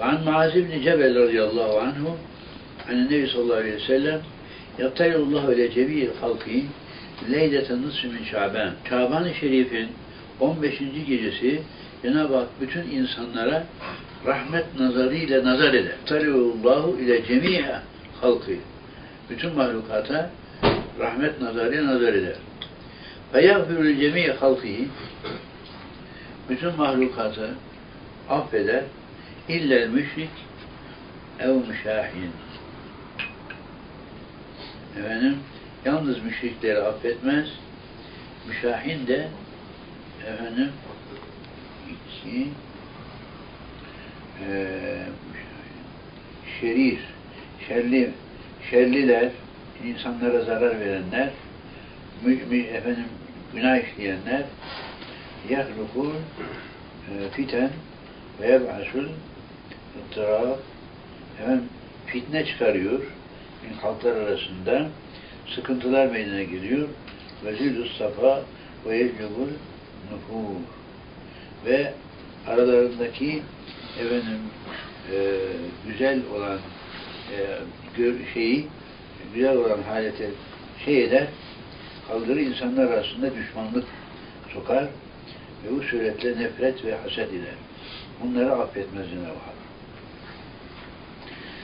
وعن معاذ بن جبل رضي الله عنه عن النبي صلى الله عليه وسلم يطلع الله إلى جميع خلقه ليلة النصف min Şaban. Şaban-ı Şerif'in 15. gecesi Cenab-ı Hak bütün insanlara rahmet nazarıyla nazar eder. Taliullahu ile cemiye halkı. Bütün mahlukata rahmet nazarıyla nazar eder. Ve yagfirul cemiye halkıyı bütün mahlukatı affeder. İllel müşrik ev müşahin. Efendim, yalnız müşrikleri affetmez. Müşahin de efendim iki eee şerir, şerli, şerliler, insanlara zarar verenler, mü, mü, efendim günah işleyenler, yahlukul e, fiten ve yeb'asul ıttırab efendim fitne çıkarıyor. Halklar arasında sıkıntılar meydana geliyor. Ve zillus safa ve yeclubul nufur. Ve aralarındaki efendim e, güzel olan e, şeyi güzel olan halete şey eder kaldırır insanlar arasında düşmanlık sokar ve bu suretle nefret ve haset eder. Bunları affetmez Cenab-ı Hak.